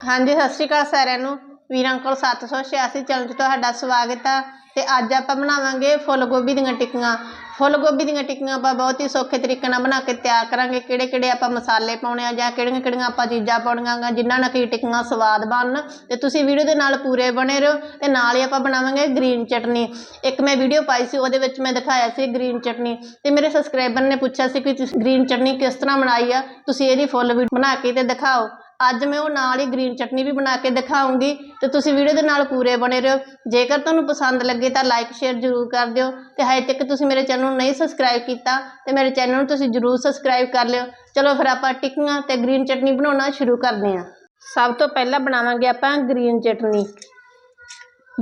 ਹਾਂਜੀ, ਸਤਿ ਸ਼੍ਰੀ ਅਕਾਲ ਸਾਰਿਆਂ ਨੂੰ। ਵੀਰ ਅੰਕਲ 786 ਚੈਨਲ 'ਚ ਤੁਹਾਡਾ ਸਵਾਗਤ ਆ ਤੇ ਅੱਜ ਆਪਾਂ ਬਣਾਵਾਂਗੇ ਫੁੱਲ ਗੋਭੀ ਦੀਆਂ ਟਿੱਕੀਆਂ। ਫੁੱਲ ਗੋਭੀ ਦੀਆਂ ਟਿੱਕੀਆਂ ਆਪਾਂ ਬਹੁਤ ਹੀ ਸੌਖੇ ਤਰੀਕੇ ਨਾਲ ਬਣਾ ਕੇ ਤਿਆਰ ਕਰਾਂਗੇ। ਕਿਹੜੇ ਕਿਹੜੇ ਆਪਾਂ ਮਸਾਲੇ ਪਾਉਣੇ ਆ ਜਾਂ ਕਿਹੜੀਆਂ ਕਿਹੜੀਆਂ ਆਪਾਂ ਚੀਜ਼ਾਂ ਪਾਉਣੀਆਂ ਗਾ, ਜਿਨ੍ਹਾਂ ਨਾਲ ਕਿ ਟਿੱਕੀਆਂ ਸਵਾਦ ਬਣਨ। ਤੇ ਤੁਸੀਂ ਵੀਡੀਓ ਦੇ ਨਾਲ ਪੂਰੇ ਬਣੇ ਰਹੋ ਤੇ ਨਾਲ ਹੀ ਆਪਾਂ ਬਣਾਵਾਂਗੇ ਗ੍ਰੀਨ ਚਟਨੀ। ਇੱਕ ਮੈਂ ਵੀਡੀਓ ਪਾਈ ਸੀ, ਉਹਦੇ ਵਿੱਚ ਮੈਂ ਦਿਖਾਇਆ ਸੀ ਗ੍ਰੀਨ ਚਟਨੀ। ਤੇ ਮੇਰੇ ਸਬਸਕ੍ਰਾਈਬਰ ਨੇ ਪੁੱਛਿਆ ਸੀ ਕਿ ਤੁਸੀਂ ਗ੍ਰੀਨ ਚਟਨੀ ਕਿਸ ਤਰ੍ਹਾਂ ਬਣਾਈ ਆ? ਤੁਸੀਂ ਇਹਦੀ ਫੁੱਲ ਵੀਡੀਓ ਬਣਾ ਕੇ ਤੇ ਦਿਖਾਓ। ਅੱਜ ਮੈਂ ਉਹ ਨਾਲ ਹੀ ਗ੍ਰੀਨ ਚਟਨੀ ਵੀ ਬਣਾ ਕੇ ਦਿਖਾਉਂਗੀ ਤੇ ਤੁਸੀਂ ਵੀਡੀਓ ਦੇ ਨਾਲ ਪੂਰੇ ਬਣੇ ਰਹੋ। ਜੇਕਰ ਤੁਹਾਨੂੰ ਪਸੰਦ ਲੱਗੇ ਤਾਂ ਲਾਈਕ ਸ਼ੇਅਰ ਜ਼ਰੂਰ ਕਰ ਦਿਓ ਤੇ ਹਜੇ ਤੱਕ ਤੁਸੀਂ ਮੇਰੇ ਚੈਨਲ ਨੂੰ ਨਹੀਂ ਸਬਸਕ੍ਰਾਈਬ ਕੀਤਾ ਤੇ ਮੇਰੇ ਚੈਨਲ ਨੂੰ ਤੁਸੀਂ ਜ਼ਰੂਰ ਸਬਸਕ੍ਰਾਈਬ ਕਰ ਲਿਓ। ਚਲੋ ਫਿਰ ਆਪਾਂ ਟਿੱਕੀਆਂ ਤੇ ਗ੍ਰੀਨ ਚਟਨੀ ਬਣਾਉਣਾ ਸ਼ੁਰੂ ਕਰਦੇ ਹਾਂ। ਸਭ ਤੋਂ ਪਹਿਲਾਂ ਬਣਾਵਾਂਗੇ ਆਪਾਂ ਗ੍ਰੀਨ ਚਟਨੀ।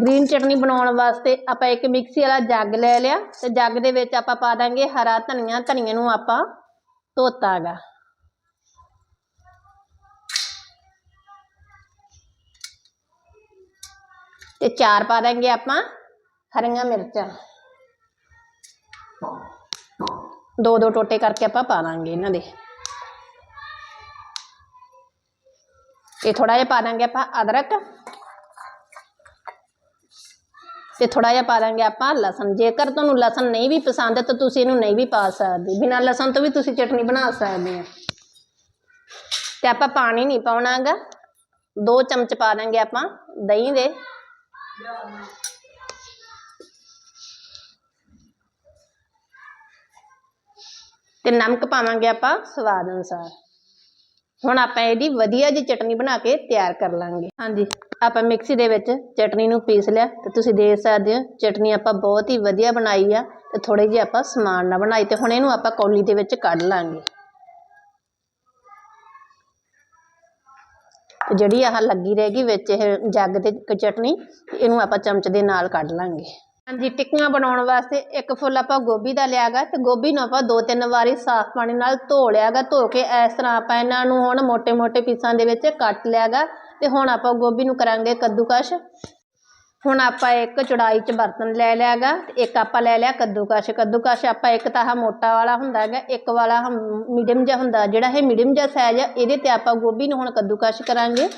ਗ੍ਰੀਨ ਚਟਨੀ ਬਣਾਉਣ ਵਾਸਤੇ ਆਪਾਂ ਇੱਕ ਮਿਕਸੀ ਵਾਲਾ ਜੱਗ ਲੈ ਲਿਆ ਤੇ ਜੱਗ ਦੇ ਵਿੱਚ ਆਪਾਂ ਪਾ ਦਾਂਗੇ ਹਰਾ ਧਨੀਆ। ਧਨੀਏ ਨੂੰ ਆਪਾਂ ਧੋਤਾ ਤੇ ਚਾਰ ਪਾ ਦਾਂਗੇ ਆਪਾਂ ਹਰੀਆਂ ਮਿਰਚਾਂ ਦੋ ਦੋ ਟੋਟੇ ਕਰਕੇ ਆਪਾਂ ਪਾ ਦਾਂਗੇ ਇਹਨਾਂ ਦੇ ਤੇ ਥੋੜਾ ਜਿਹਾ ਪਾ ਦਾਂਗੇ ਆਪਾਂ ਅਦਰਕ ਤੇ ਥੋੜਾ ਜਿਹਾ ਪਾ ਦਾਂਗੇ ਆਪਾਂ ਲਸਣ ਜੇਕਰ ਤੁਹਾਨੂੰ ਲਸਣ ਨਹੀਂ ਵੀ ਪਸੰਦ ਤਾਂ ਤੁਸੀਂ ਇਹਨੂੰ ਨਹੀਂ ਵੀ ਪਾ ਸਕਦੇ ਬਿਨਾਂ ਲਸਣ ਤੋਂ ਵੀ ਤੁਸੀਂ ਚਟਨੀ ਬਣਾ ਸਕਦੇ ਆ ਤੇ ਆਪਾਂ ਪਾਣੀ ਨਹੀਂ ਪਾਉਣਾਗਾ ਦੋ ਚਮਚ ਪਾ ਦਾਂਗੇ ਆਪਾਂ ਦਹੀਂ ਦੇ ਤੇ ਨਮਕ ਪਾਵਾਂਗੇ ਆਪਾਂ ਸਵਾਦ ਅਨੁਸਾਰ। ਹੁਣ ਆਪਾਂ ਇਹਦੀ ਵਧੀਆ ਜੀ ਚਟਨੀ ਬਣਾ ਕੇ ਤਿਆਰ ਕਰ ਲਾਂਗੇ। ਹਾਂਜੀ, ਆਪਾਂ ਮਿਕਸੀ ਦੇ ਵਿੱਚ ਚਟਨੀ ਨੂੰ ਪੀਸ ਲਿਆ ਤੇ ਤੁਸੀਂ ਦੇਖ ਸਕਦੇ ਹੋ, ਚਟਨੀ ਆਪਾਂ ਬਹੁਤ ਹੀ ਵਧੀਆ ਬਣਾਈ ਆ ਤੇ ਥੋੜੀ ਜਿਹੀ ਆਪਾਂ ਸਮਾਨ ਨਾਲ ਬਣਾਈ ਤੇ ਹੁਣ ਇਹਨੂੰ ਆਪਾਂ ਕੌਲੀ ਦੇ ਵਿੱਚ ਕੱਢ ਲਾਂਗੇ। ਜਿਹੜੀ ਆਹ ਲੱਗੀ ਰਹੇਗੀ ਵਿੱਚ ਇਹ ਜੱਗ ਤੇ ਚਟਨੀ, ਇਹਨੂੰ ਆਪਾਂ ਚਮਚ ਦੇ ਨਾਲ ਕੱਢ ਲਾਂਗੇ। ਹਾਂਜੀ, ਟਿੱਕੀਆਂ ਬਣਾਉਣ ਵਾਸਤੇ ਇੱਕ ਫੁੱਲ ਆਪਾਂ ਗੋਭੀ ਦਾ ਲਿਆਗਾ ਤੇ ਗੋਭੀ ਨੂੰ ਆਪਾਂ ਦੋ ਤਿੰਨ ਵਾਰੀ ਸਾਫ਼ ਪਾਣੀ ਨਾਲ ਧੋ ਲਿਆਗਾ। ਧੋ ਕੇ ਇਸ ਤਰ੍ਹਾਂ ਆਪਾਂ ਇਹਨਾਂ ਨੂੰ ਹੁਣ ਮੋٹے-ਮੋٹے ਪੀਸਾਂ ਦੇ ਵਿੱਚ ਕੱਟ ਲਿਆਗਾ ਤੇ ਹੁਣ ਆਪਾਂ ਗੋਭੀ ਨੂੰ ਕਰਾਂਗੇ ਕੱਦੂਕਸ਼। ਹੁਣ ਆਪਾਂ ਇੱਕ ਚੌੜਾਈ 'ਚ ਬਰਤਨ ਲੈ ਲਿਆਗਾ, ਤੇ ਇੱਕ ਆਪਾਂ ਲੈ ਲਿਆ ਕੱਦੂਕਸ਼। ਕੱਦੂਕਸ਼ ਆਪਾਂ ਇੱਕ ਤਾਂ ਆਹ ਮੋਟਾ ਵਾਲਾ ਹੁੰਦਾ ਹੈਗਾ, ਇੱਕ ਵਾਲਾ ਮੀਡੀਅਮ ਜਿਹਾ ਹੁੰਦਾ, ਜਿਹੜਾ ਇਹ ਮੀਡੀਅਮ ਜਿਹਾ ਸਾਈਜ਼ ਆ, ਇਹਦੇ ਤੇ ਆਪਾਂ ਗੋਭੀ ਨੂੰ ਹੁਣ ਕੱਦੂਕਸ਼ ਕਰਾਂਗੇ।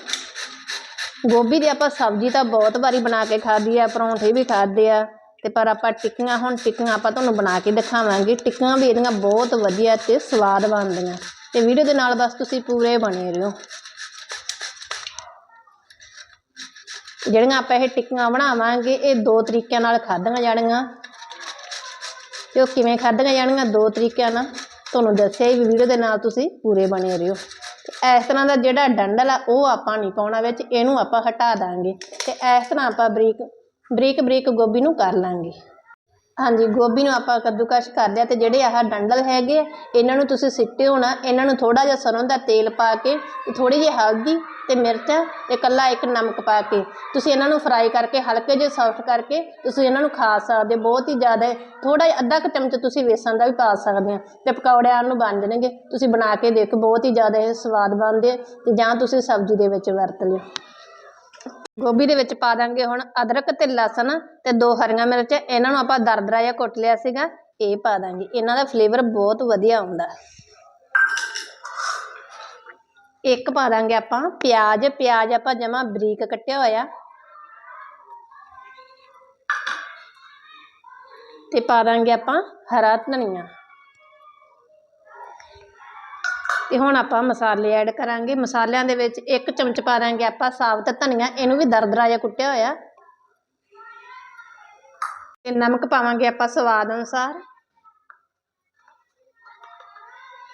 ਗੋਭੀ ਦੀ ਆਪਾਂ ਸਬਜ਼ੀ ਤਾਂ ਬਹੁਤ ਵਾਰੀ ਬਣਾ ਕੇ ਖਾਧੀ ਆ, ਪਰੌਂਠੇ ਵੀ ਖਾਦੇ ਆ, ਤੇ ਪਰ ਆਪਾਂ ਟਿੱਕੀਆਂ, ਹੁਣ ਟਿੱਕੀਆਂ ਆਪਾਂ ਤੁਹਾਨੂੰ ਬਣਾ ਕੇ ਦਿਖਾਵਾਂਗੇ। ਟਿੱਕੀਆਂ ਵੀ ਇਹਦੀਆਂ ਬਹੁਤ ਵਧੀਆ ਤੇ ਸਵਾਦ ਬਣਦੀਆਂ। ਤੇ ਵੀਡੀਓ ਦੇ ਨਾਲ ਬਸ ਤੁਸੀਂ ਪੂਰੇ ਬਣੇ ਰਹੋ। ਜਿਹੜੀਆਂ ਆਪਾਂ ਇਹ ਟਿੱਕੀਆਂ ਬਣਾਵਾਂਗੇ, ਇਹ ਦੋ ਤਰੀਕਿਆਂ ਨਾਲ ਖਾਧੀਆਂ ਜਾਣਗੀਆਂ। ਤੇ ਉਹ ਕਿਵੇਂ ਖਾਧੀਆਂ ਜਾਣਗੀਆਂ ਦੋ ਤਰੀਕਿਆਂ ਨਾਲ, ਤੁਹਾਨੂੰ ਦੱਸਿਆ ਹੀ ਵੀਡੀਓ ਦੇ ਨਾਲ ਤੁਸੀਂ ਪੂਰੇ ਬਣੇ ਰਹੋ। ਤੇ ਇਸ ਤਰ੍ਹਾਂ ਦਾ ਜਿਹੜਾ ਡੰਡਲ ਆ, ਉਹ ਆਪਾਂ ਨਹੀਂ ਪਾਉਣਾ ਵਿੱਚ, ਇਹਨੂੰ ਆਪਾਂ ਹਟਾ ਦਾਂਗੇ। ਤੇ ਇਸ ਤਰ੍ਹਾਂ ਆਪਾਂ ਬਰੀਕ ਬਰੀਕ ਬਰੀਕ ਗੋਭੀ ਨੂੰ ਕਰ ਲਾਂਗੇ। ਹਾਂਜੀ ਗੋਭੀ ਨੂੰ ਆਪਾਂ ਕੱਦੂਕਸ਼ ਕਰ ਲਿਆ ਤੇ ਜਿਹੜੇ ਆਹ ਡੰਡਲ ਹੈਗੇ ਆ, ਇਹਨਾਂ ਨੂੰ ਤੁਸੀਂ ਸਿੱਟੇ ਹੋਣਾ ਇਹਨਾਂ ਨੂੰ ਥੋੜਾ ਜਿਹਾ ਸਰੋਂ ਦਾ ਤੇਲ ਪਾ ਕੇ ਤੇ ਥੋੜੀ ਜਿਹੀ ਹਲਦੀ ਤੇ ਮਿਰਚਾਂ ਤੇ ਕੱਲਾ ਇੱਕ ਨਮਕ ਪਾ ਕੇ ਤੁਸੀਂ ਇਹਨਾਂ ਨੂੰ ਫਰਾਈ ਕਰਕੇ ਹਲਕੇ ਜਿਹੇ ਸੌਫਟ ਕਰਕੇ ਤੁਸੀਂ ਇਹਨਾਂ ਨੂੰ ਖਾ ਸਕਦੇ ਹੋ। ਬਹੁਤ ਹੀ ਜ਼ਿਆਦਾ ਥੋੜਾ ਜਿਹਾ ਅੱਧਾ ਕੁ ਚਮਚ ਤੁਸੀਂ ਵੇਸਣ ਦਾ ਵੀ ਪਾ ਸਕਦੇ ਆ ਤੇ ਪਕੌੜਿਆਂ ਨੂੰ ਬਣ ਜਾਣਗੇ ਤੁਸੀਂ ਬਣਾ ਕੇ ਦੇਖੋ ਬਹੁਤ ਹੀ ਜ਼ਿਆਦਾ ਇਹ ਸਵਾਦ ਬਣਦੇ ਆ ਤੇ ਜਾਂ ਤੁਸੀਂ ਸਬਜ਼ੀ ਦੇ ਵਿੱਚ ਵਰਤ ਲਿਓ ਗੋਭੀ ਦੇ ਵਿੱਚ ਪਾ ਦਾਂਗੇ ਹੁਣ ਅਦਰਕ ਤੇ ਲਸਣ ਤੇ ਦੋ ਹਰੀਆਂ ਮਿਰਚ, ਇਹਨਾਂ ਨੂੰ ਆਪਾਂ ਦਰਦਰਾ ਜਿਹਾ ਕੁੱਟ ਲਿਆ ਸੀਗਾ, ਇਹ ਪਾ ਦਾਂਗੇ। ਇਹਨਾਂ ਦਾ ਫਲੇਵਰ ਬਹੁਤ ਵਧੀਆ ਆਉਂਦਾ। ਇੱਕ ਪਾ ਦਾਂਗੇ ਆਪਾਂ ਪਿਆਜ਼ ਪਿਆਜ਼ ਆਪਾਂ ਜਮਾ ਬਰੀਕ ਕੱਟਿਆ ਹੋਇਆ। ਤੇ ਪਾ ਦਾਂਗੇ ਆਪਾਂ ਹਰਾ ਧਨੀਆ। ਤੇ ਹੁਣ ਆਪਾਂ ਮਸਾਲੇ ਐਡ ਕਰਾਂਗੇ। ਮਸਾਲਿਆਂ ਦੇ ਵਿੱਚ ਇੱਕ ਚਮਚ ਪਾ ਦਾਂਗੇ ਆਪਾਂ ਸਾਬਤ ਧਨੀਆ, ਇਹਨੂੰ ਵੀ ਦਰਦਰਾ ਜਿਹਾ ਕੁੱਟਿਆ ਹੋਇਆ। ਤੇ ਨਮਕ ਪਾਵਾਂਗੇ ਆਪਾਂ ਸਵਾਦ ਅਨੁਸਾਰ।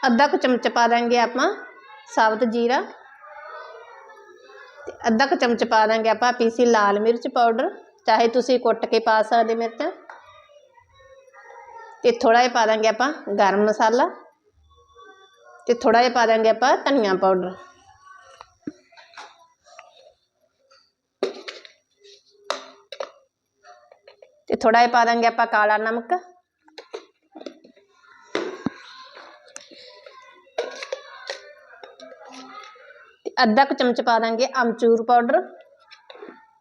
ਅੱਧਾ ਕੁ ਚਮਚ ਪਾ ਦਾਂਗੇ ਆਪਾਂ ਸਾਬਤ ਜੀਰਾ। ਤੇ ਅੱਧਾ ਕੁ ਚਮਚ ਪਾ ਦਾਂਗੇ ਆਪਾਂ ਪੀਸੀ ਲਾਲ ਮਿਰਚ ਪਾਊਡਰ, ਚਾਹੇ ਤੁਸੀਂ ਕੁੱਟ ਕੇ ਪਾ ਸਕਦੇ ਮਿਰਚ ਤੇ। ਥੋੜਾ ਜਿਹਾ ਪਾ ਦਾਂਗੇ ਆਪਾਂ ਗਰਮ ਮਸਾਲਾ। ਤੇ ਥੋੜਾ ਜਿਹਾ ਪਾ ਦਾਂਗੇ ਆਪਾਂ ਧਨੀਆ ਪਾਊਡਰ। ਤੇ ਥੋੜਾ ਜਿਹਾ ਪਾ ਦਾਂਗੇ ਆਪਾਂ ਕਾਲਾ ਨਮਕ। ਤੇ ਅੱਧਾ ਕੁ ਚਮਚ ਪਾ ਦਾਂਗੇ ਅਮਚੂਰ ਪਾਊਡਰ।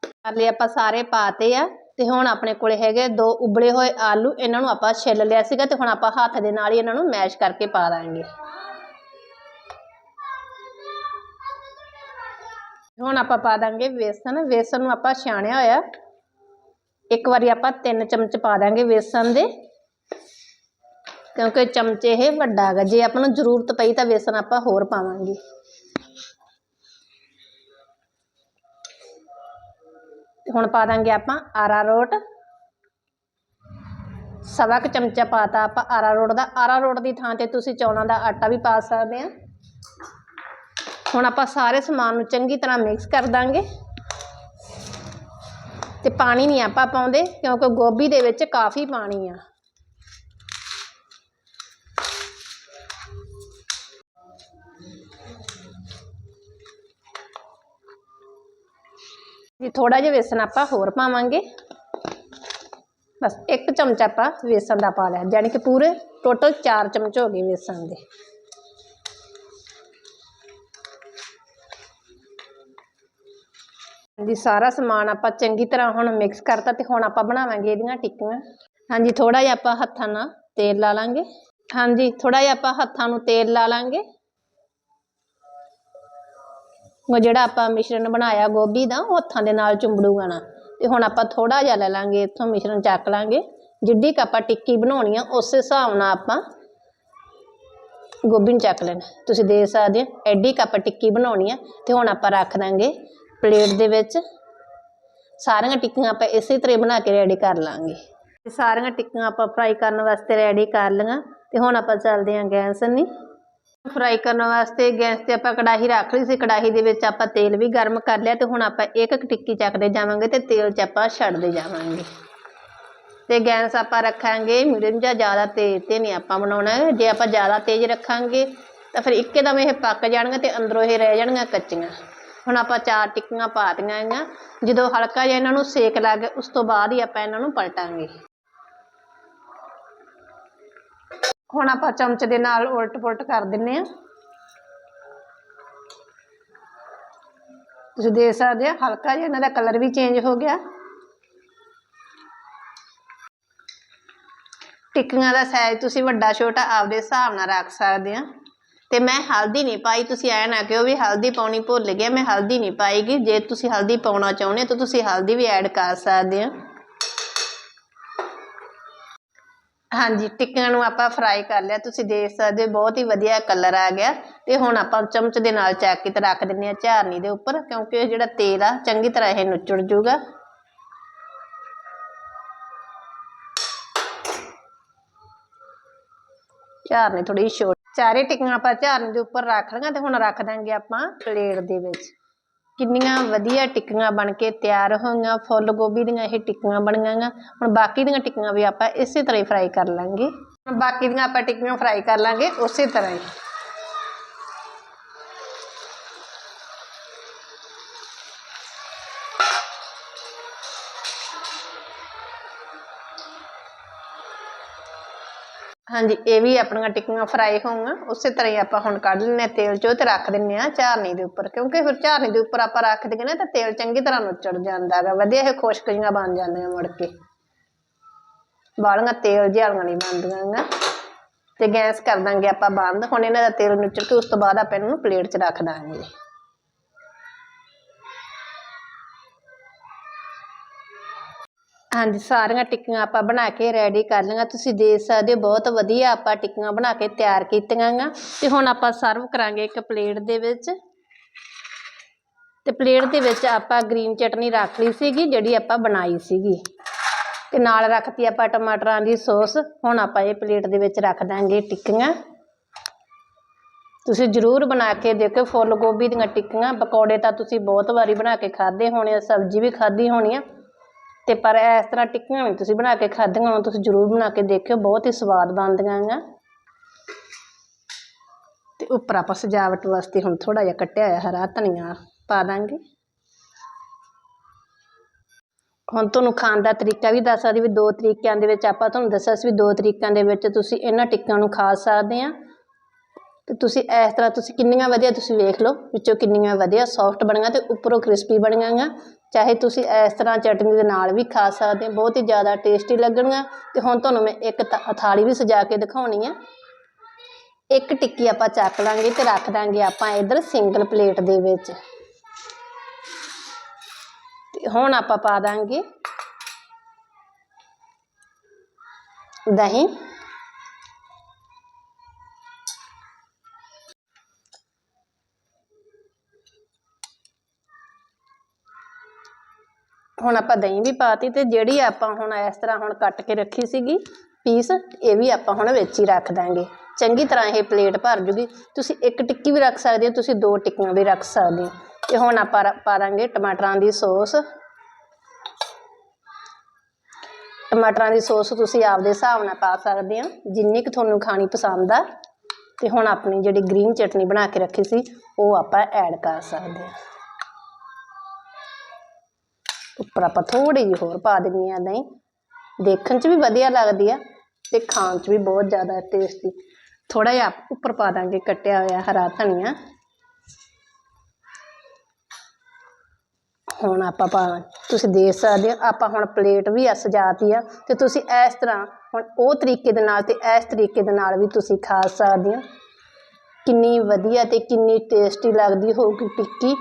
ਕਰ ਲਏ ਆਪਾਂ ਸਾਰੇ ਪਾਤੇ ਆ। ਤੇ ਹੁਣ ਆਪਣੇ ਕੋਲੇ ਹੈਗੇ ਦੋ ਉਬਲੇ ਹੋਏ ਆਲੂ, ਇਹਨਾਂ ਨੂੰ ਆਪਾਂ ਛਿੱਲ ਲਿਆ ਸੀਗਾ ਤੇ ਹੁਣ ਆਪਾਂ ਹੱਥ ਦੇ ਨਾਲ ਹੀ ਇਹਨਾਂ ਨੂੰ ਮੈਸ਼ ਕਰਕੇ ਪਾ ਦਾਂਗੇ। ਹੁਣ ਆਪਾਂ ਪਾ ਦਾਂਗੇ ਵੇਸਣ ਵੇਸਣ ਨੂੰ ਆਪਾਂ ਛਾਣਿਆ ਹੋਇਆ। ਇੱਕ ਵਾਰੀ ਆਪਾਂ ਤਿੰਨ ਚਮਚ ਪਾ ਦਾਂਗੇ ਵੇਸਣ ਦੇ। ਕਿਉਂਕਿ ਚਮਚੇ ਇਹ ਵੱਡਾ ਹੈਗਾ, ਜੇ ਆਪਾਂ ਨੂੰ ਜ਼ਰੂਰਤ ਪਈ ਤਾਂ ਵੇਸਣ ਆਪਾਂ ਹੋਰ ਪਾਵਾਂਗੇ। ਤੇ ਹੁਣ ਪਾ ਦਾਂਗੇ ਆਪਾਂ ਆਰਾਰੋਟ ਸਵਾ ਕੁ ਚਮਚਾ ਪਾਤਾ ਆਪਾਂ ਆਰਾਰੋਟ ਦਾ। ਆਰਾਰੋਟ ਦੀ ਥਾਂ ਤੇ ਤੁਸੀਂ ਚੌਲਾਂ ਦਾ ਆਟਾ ਵੀ ਪਾ ਸਕਦੇ ਆ। ਹੁਣ ਆਪਾਂ ਸਾਰੇ ਸਮਾਨ ਨੂੰ ਚੰਗੀ ਤਰ੍ਹਾਂ ਮਿਕਸ ਕਰ ਦਾਂਗੇ। ਤੇ ਪਾਣੀ ਨਹੀਂ ਆਪਾਂ ਪਾਉਂਦੇ, ਕਿਉਂਕਿ ਗੋਭੀ ਦੇ ਵਿੱਚ ਕਾਫੀ ਪਾਣੀ ਆ। ਜੀ ਥੋੜਾ ਜਿਹਾ ਵੇਸਣ ਆਪਾਂ ਹੋਰ ਪਾਵਾਂਗੇ। ਬਸ ਇੱਕ ਚਮਚਾ ਆਪਾਂ ਵੇਸਣ ਦਾ ਪਾ ਲਿਆ ਯਾਨੀ ਕਿ ਪੂਰੇ ਟੋਟਲ 4 ਚਮਚ ਹੋ ਗਏ ਵੇਸਣ ਦੇ। ਹਾਂਜੀ, ਸਾਰਾ ਸਮਾਨ ਆਪਾਂ ਚੰਗੀ ਤਰ੍ਹਾਂ ਹੁਣ ਮਿਕਸ ਕਰਤਾ ਤੇ ਹੁਣ ਆਪਾਂ ਬਣਾਵਾਂਗੇ ਇਹਦੀਆਂ ਟਿੱਕੀਆਂ। ਹਾਂਜੀ ਥੋੜਾ ਜਿਹਾ ਆਪਾਂ ਹੱਥਾਂ ਨਾਲ ਤੇਲ ਲਾ ਲਾਂਗੇ। ਹਾਂਜੀ ਥੋੜਾ ਜਿਹਾ ਆਪਾਂ ਹੱਥਾਂ ਨੂੰ ਤੇਲ ਲਾ ਲਾਂਗੇ। ਉਹ ਜਿਹੜਾ ਆਪਾਂ ਮਿਸ਼ਰਣ ਬਣਾਇਆ ਗੋਭੀ ਦਾ, ਉਹ ਹੱਥਾਂ ਦੇ ਨਾਲ ਚੁੰਬੜੂਗਾ ਨਾ। ਤੇ ਹੁਣ ਆਪਾਂ ਥੋੜਾ ਜਿਹਾ ਲੈ ਲਾਂਗੇ, ਇੱਥੋਂ ਮਿਸ਼ਰਣ ਚੱਕ ਲਾਂਗੇ। ਜਿੱਡੀ ਕੁ ਆਪਾਂ ਟਿੱਕੀ ਬਣਾਉਣੀ ਆ, ਉਸੇ ਹਿਸਾਬ ਨਾਲ ਆਪਾਂ ਗੋਭੀ ਨੂੰ ਚੱਕ ਲੈਣਾ। ਤੁਸੀਂ ਦੇਖ ਸਕਦੇ ਹੋ, ਐਡੀ ਕੁ ਆਪਾਂ ਟਿੱਕੀ ਬਣਾਉਣੀ ਆ, ਤੇ ਹੁਣ ਆਪਾਂ ਰੱਖ ਦਾਂਗੇ। ਪਲੇਟ ਦੇ ਵਿੱਚ ਸਾਰੀਆਂ ਟਿੱਕੀਆਂ ਆਪਾਂ ਇਸੇ ਤਰ੍ਹਾਂ ਬਣਾ ਕੇ ਰੈਡੀ ਕਰ ਲਾਂਗੇ। ਤੇ ਸਾਰੀਆਂ ਟਿੱਕੀਆਂ ਆਪਾਂ ਫਰਾਈ ਕਰਨ ਵਾਸਤੇ ਰੈਡੀ ਕਰ ਲਈਆਂ ਤੇ ਹੁਣ ਆਪਾਂ ਚੱਲਦੇ ਹਾਂ ਗੈਸ ਨਹੀਂ ਫਰਾਈ ਕਰਨ ਵਾਸਤੇ ਗੈਸ ਤੇ ਆਪਾਂ ਕੜਾਹੀ ਰੱਖ ਲਈ ਸੀ, ਕੜਾਹੀ ਦੇ ਵਿੱਚ ਆਪਾਂ ਤੇਲ ਵੀ ਗਰਮ ਕਰ ਲਿਆ ਤੇ ਹੁਣ ਆਪਾਂ ਇੱਕ ਇੱਕ ਟਿੱਕੀ ਚੱਕਦੇ ਜਾਵਾਂਗੇ ਤੇ ਤੇਲ 'ਚ ਆਪਾਂ ਛੱਡਦੇ ਜਾਵਾਂਗੇ। ਤੇ ਗੈਸ ਆਪਾਂ ਰੱਖਾਂਗੇ ਮੀਡੀਅਮ ਜਾਂ ਜ਼ਿਆਦਾ ਤੇਜ਼ ਤੇ ਨਹੀਂ ਆਪਾਂ ਬਣਾਉਣਾ। ਜੇ ਆਪਾਂ ਜ਼ਿਆਦਾ ਤੇਜ਼ ਰੱਖਾਂਗੇ ਤਾਂ ਫਿਰ ਇੱਕਦਮ ਇਹ ਪੱਕ ਜਾਣਗੇ ਤੇ ਅੰਦਰੋਂ ਇਹ ਰਹਿ ਜਾਣਗੀਆਂ ਕੱਚੀਆਂ। ਹੁਣ ਆਪਾਂ ਚਾਰ ਟਿੱਕੀਆਂ ਪਾ ਦਿੱਤੀਆਂ ਹੈਗੀਆਂ ਜਦੋਂ ਹਲਕਾ ਜਿਹਾ ਇਹਨਾਂ ਨੂੰ ਸੇਕ ਲੱਗ ਗਿਆ, ਉਸ ਤੋਂ ਬਾਅਦ ਹੀ ਆਪਾਂ ਇਹਨਾਂ ਨੂੰ ਪਲਟਾਂਗੇ। ਹੁਣ ਆਪਾਂ ਚਮਚ ਦੇ ਨਾਲ ਉਲਟ ਪੁਲਟ ਕਰ ਦਿੰਨੇ ਆ ਤੁਸੀਂ ਦੇਖ ਸਕਦੇ ਹੋ, ਹਲਕਾ ਜਿਹਾ ਇਹਨਾਂ ਦਾ ਕਲਰ ਵੀ ਚੇਂਜ ਹੋ ਗਿਆ। ਟਿੱਕੀਆਂ ਦਾ ਸਾਈਜ਼ ਤੁਸੀਂ ਵੱਡਾ ਛੋਟਾ ਆਪਦੇ ਹਿਸਾਬ ਨਾਲ ਰੱਖ ਸਕਦੇ ਆ ਤੇ ਮੈਂ ਹਲਦੀ ਨਹੀਂ ਪਾਈ, ਤੁਸੀਂ ਐ ਨਾ ਕਿਉਂ ਵੀ ਹਲਦੀ ਪਾਉਣੀ ਭੁੱਲ ਗਿਆ, ਮੈਂ ਹਲਦੀ ਨਹੀਂ ਪਾਈਗੀ। ਜੇ ਤੁਸੀਂ ਹਲਦੀ ਪਾਉਣਾ ਚਾਹੁੰਦੇ ਤਾਂ ਤੁਸੀਂ ਹਲਦੀ ਵੀ ਐਡ ਕਰ ਸਕਦੇ ਆ ਹਾਂਜੀ, ਟਿੱਕੀਆਂ ਨੂੰ ਆਪਾਂ ਫਰਾਈ ਕਰ ਲਿਆ, ਤੁਸੀਂ ਦੇਖ ਸਕਦੇ ਹੋ, ਬਹੁਤ ਹੀ ਵਧੀਆ ਕਲਰ ਆ ਗਿਆ। ਤੇ ਹੁਣ ਆਪਾਂ ਚਮਚ ਦੇ ਨਾਲ ਚੱਕ ਕੇ ਤੇ ਰੱਖ ਦਿੰਨੇ ਆ ਝਾਰਨੀ ਦੇ ਉੱਪਰ, ਕਿਉਂਕਿ ਇਹ ਜਿਹੜਾ ਤੇਲ ਆ, ਚੰਗੀ ਤਰ੍ਹਾਂ ਇਹ ਨੁੱਚੜ ਜੂਗਾ। ਝਾਰਨੀ ਥੋੜੀ ਛੋਟੀ ਚਾਰੇ ਟਿੱਕੀਆਂ ਆਪਾਂ ਝਾਰਨ ਦੇ ਉੱਪਰ ਰੱਖ ਲਈਆਂ ਤੇ ਹੁਣ ਰੱਖ ਦਾਂਗੇ ਆਪਾਂ ਪਲੇਟ ਦੇ ਵਿੱਚ। ਕਿੰਨੀਆਂ ਵਧੀਆ ਟਿੱਕੀਆਂ ਬਣ ਕੇ ਤਿਆਰ ਹੋਈਆਂ, ਫੁੱਲ ਗੋਭੀ ਦੀਆਂ ਇਹ ਟਿੱਕੀਆਂ ਬਣੀਆਂ ਗਾ ਹੁਣ ਬਾਕੀ ਦੀਆਂ ਟਿੱਕੀਆਂ ਵੀ ਆਪਾਂ ਇਸੇ ਤਰ੍ਹਾਂ ਹੀ ਫਰਾਈ ਕਰ ਲਾਂਗੇ। ਬਾਕੀ ਦੀਆਂ ਆਪਾਂ ਟਿੱਕੀਆਂ ਫਰਾਈ ਕਰ ਲਾਂਗੇ ਉਸੇ ਤਰ੍ਹਾਂ ਹੀ। ਹਾਂਜੀ, ਇਹ ਵੀ ਆਪਣੀਆਂ ਟਿੱਕੀਆਂ ਫਰਾਈ ਹੋਊਗੀਆਂ ਉਸੇ ਤਰ੍ਹਾਂ ਹੀ ਆਪਾਂ ਹੁਣ ਕੱਢ ਲੈਣੇ ਤੇਲ ਚੋਂ ਤੇ ਰੱਖ ਦਿੰਨੇ ਆ ਝਾਰਨੀ ਦੇ ਉੱਪਰ। ਕਿਉਂਕਿ ਫਿਰ ਝਾਰਨੀ ਦੇ ਉੱਪਰ ਆਪਾਂ ਰੱਖ ਦਈਏ ਨਾ, ਤਾਂ ਤੇਲ ਚੰਗੀ ਤਰ੍ਹਾਂ ਨੁੱਚੜ ਜਾਂਦਾ ਹੈਗਾ। ਵਧੀਆ ਇਹ ਖੁਸ਼ਕ ਜਿਹੀਆਂ ਬਣ ਜਾਂਦੀਆਂ ਮੁੜ ਕੇ। ਬਾਲੀਆਂ ਤੇਲ ਜਿਹਾਲੀਆਂ ਨਹੀਂ ਬਣਦੀਆਂ ਗਾ ਤੇ ਗੈਸ ਕਰ ਦਾਂਗੇ ਆਪਾਂ ਬੰਦ। ਹੁਣ ਇਹਨਾਂ ਦਾ ਤੇਲ ਨੁੱਚੜ ਕੇ ਉਸ ਤੋਂ ਬਾਅਦ ਆਪਾਂ ਇਹਨਾਂ ਨੂੰ ਪਲੇਟ 'ਚ ਰੱਖ ਦਾਂਗੇ। ਹਾਂਜੀ, ਸਾਰੀਆਂ ਟਿੱਕੀਆਂ ਆਪਾਂ ਬਣਾ ਕੇ ਰੈਡੀ ਕਰ ਲਈਆਂ। ਤੁਸੀਂ ਦੇਖ ਸਕਦੇ ਹੋ, ਬਹੁਤ ਵਧੀਆ ਆਪਾਂ ਟਿੱਕੀਆਂ ਬਣਾ ਕੇ ਤਿਆਰ ਕੀਤੀਆਂ ਗਾ ਤੇ ਹੁਣ ਆਪਾਂ ਸਰਵ ਕਰਾਂਗੇ ਇੱਕ ਪਲੇਟ ਦੇ ਵਿੱਚ। ਤੇ ਪਲੇਟ ਦੇ ਵਿੱਚ ਆਪਾਂ ਗ੍ਰੀਨ ਚਟਨੀ ਰੱਖ ਲਈ ਸੀਗੀ, ਜਿਹੜੀ ਆਪਾਂ ਬਣਾਈ ਸੀਗੀ। ਤੇ ਨਾਲ ਰੱਖਤੀ ਆਪਾਂ ਟਮਾਟਰਾਂ ਦੀ ਸੌਸ। ਹੁਣ ਆਪਾਂ ਇਹ ਪਲੇਟ ਦੇ ਵਿੱਚ ਰੱਖ ਦਾਂਗੇ ਟਿੱਕੀਆਂ। ਤੁਸੀਂ ਜ਼ਰੂਰ ਬਣਾ ਕੇ ਦੇਖੋ ਫੁੱਲ ਗੋਭੀ ਦੀਆਂ ਟਿੱਕੀਆਂ। ਪਕੌੜੇ ਤਾਂ ਤੁਸੀਂ ਬਹੁਤ ਵਾਰੀ ਬਣਾ ਕੇ ਖਾਦੇ ਹੋਣੇ ਆ, ਸਬਜ਼ੀ ਵੀ ਖਾਧੀ ਹੋਣੀ ਆ। ਤੇ ਪਰ ਇਸ ਤਰ੍ਹਾਂ ਟਿੱਕੀਆਂ ਵੀ ਤੁਸੀਂ ਬਣਾ ਕੇ ਖਾਧੀਆਂ ਹੋਣ, ਤੁਸੀਂ ਜ਼ਰੂਰ ਬਣਾ ਕੇ ਦੇਖਿਓ, ਬਹੁਤ ਹੀ ਸਵਾਦ ਬਣਦੀਆਂ ਆ ਤੇ ਉੱਪਰ ਆਪਾਂ ਸਜਾਵਟ ਵਾਸਤੇ ਹੁਣ ਥੋੜਾ ਜਿਹਾ ਕੱਟਿਆ ਹੋਇਆ ਹਰਾ ਧਨੀਆ ਪਾ ਦਾਂਗੇ। ਹੁਣ ਤੁਹਾਨੂੰ ਖਾਣ ਦਾ ਤਰੀਕਾ ਵੀ ਦੱਸ ਸਕਦੀ ਵੀ ਦੋ ਤਰੀਕਿਆਂ ਦੇ ਵਿੱਚ ਆਪਾਂ ਤੁਹਾਨੂੰ ਦੱਸਿਆ ਸੀ ਵੀ ਦੋ ਤਰੀਕਿਆਂ ਦੇ ਵਿੱਚ ਤੁਸੀਂ ਇਹਨਾਂ ਟਿੱਕਾਂ ਨੂੰ ਖਾ ਸਕਦੇ ਆ। ਤੇ ਤੁਸੀਂ ਇਸ ਤਰ੍ਹਾਂ ਤੁਸੀਂ ਕਿੰਨੀਆਂ ਵਧੀਆ ਤੁਸੀਂ ਵੇਖ ਲਓ, ਵਿੱਚੋਂ ਕਿੰਨੀਆਂ ਵਧੀਆ ਸੌਫਟ ਬਣੀਆਂ ਤੇ ਉੱਪਰੋਂ ਕ੍ਰਿਸਪੀ ਬਣੀਆਂ ਗਾ ਚਾਹੇ ਤੁਸੀਂ ਇਸ ਤਰ੍ਹਾਂ ਚਟਨੀ ਦੇ ਨਾਲ ਵੀ ਖਾ ਸਕਦੇ ਹੋ, ਬਹੁਤ ਹੀ ਜ਼ਿਆਦਾ ਟੇਸਟੀ ਲੱਗਣਗੀਆਂ। ਤੇ ਹੁਣ ਤੁਹਾਨੂੰ ਮੈਂ ਇੱਕ ਥਾ- ਥਾਲੀ ਵੀ ਸਜਾ ਕੇ ਦਿਖਾਉਣੀ ਆ। ਇੱਕ ਟਿੱਕੀ ਆਪਾਂ ਚੱਕ ਲਾਂਗੇ ਤੇ ਰੱਖ ਦਾਂਗੇ ਆਪਾਂ ਇਧਰ ਸਿੰਗਲ ਪਲੇਟ ਦੇ ਵਿੱਚ। ਤੇ ਹੁਣ ਆਪਾਂ ਪਾ ਦਾਂਗੇ ਦਹੀਂ। ਹੁਣ ਆਪਾਂ ਦਹੀਂ ਵੀ ਪਾਤੀ ਤੇ ਜਿਹੜੀ ਆਪਾਂ ਹੁਣ ਇਸ ਤਰ੍ਹਾਂ ਹੁਣ ਕੱਟ ਕੇ ਰੱਖੀ ਸੀਗੀ, ਪੀਸ, ਇਹ ਵੀ ਆਪਾਂ ਹੁਣ ਵਿੱਚ ਹੀ ਰੱਖ ਦਾਂਗੇ। ਚੰਗੀ ਤਰ੍ਹਾਂ ਇਹ ਪਲੇਟ ਭਰ ਜੂਗੀ। ਤੁਸੀਂ ਇੱਕ ਟਿੱਕੀ ਵੀ ਰੱਖ ਸਕਦੇ ਹੋ, ਤੁਸੀਂ ਦੋ ਟਿੱਕੀਆਂ ਵੀ ਰੱਖ ਸਕਦੇ ਹੋ। ਤੇ ਹੁਣ ਆਪਾਂ ਰ- ਪਾ ਦਾਂਗੇ ਟਮਾਟਰਾਂ ਦੀ ਸੌਸ। ਟਮਾਟਰਾਂ ਦੀ ਸੌਸ ਤੁਸੀਂ ਆਪਦੇ ਹਿਸਾਬ ਨਾਲ ਪਾ ਸਕਦੇ ਹੋ, ਜਿੰਨੀ ਕੁ ਤੁਹਾਨੂੰ ਖਾਣੀ ਪਸੰਦ ਆ। ਤੇ ਹੁਣ ਆਪਣੀ ਜਿਹੜੀ ਗ੍ਰੀਨ ਚਟਨੀ ਬਣਾ ਕੇ ਰੱਖੀ ਸੀ, ਉਹ ਆਪਾਂ ਐਡ ਕਰ ਸਕਦੇ ਹਾਂ। ਉੱਪਰ ਆਪਾਂ ਥੋੜੀ ਜਿਹੀ ਹੋਰ ਪਾ ਦਿੰਨੀ ਆ ਦਹੀਂ। ਦੇਖਣ 'ਚ ਵੀ ਵਧੀਆ ਲੱਗਦੀ ਆ ਤੇ ਖਾਣ 'ਚ ਵੀ ਬਹੁਤ ਜ਼ਿਆਦਾ ਟੇਸਟੀ ਥੋੜਾ ਜਿਹਾ ਉੱਪਰ ਪਾ ਦਾਂਗੇ ਕੱਟਿਆ ਹੋਇਆ ਹਰਾ ਧਨੀਆ। ਹੁਣ ਆਪਾਂ ਪਾ ਤੁਸੀਂ ਦੇਖ ਸਕਦੇ ਹੋ, ਆਪਾਂ ਹੁਣ ਪਲੇਟ ਵੀ ਆ ਸਜਾਤੀ ਆ ਤੇ ਤੁਸੀਂ ਇਸ ਤਰ੍ਹਾਂ ਹੁਣ ਉਹ ਤਰੀਕੇ ਦੇ ਨਾਲ ਤੇ ਇਸ ਤਰੀਕੇ ਦੇ ਨਾਲ ਵੀ ਤੁਸੀਂ ਖਾ ਸਕਦੇ ਹੋ। ਕਿੰਨੀ ਵਧੀਆ ਤੇ ਕਿੰਨੀ ਟੇਸਟੀ ਲੱਗਦੀ ਹੋਊਗੀ ਟਿੱਕੀ।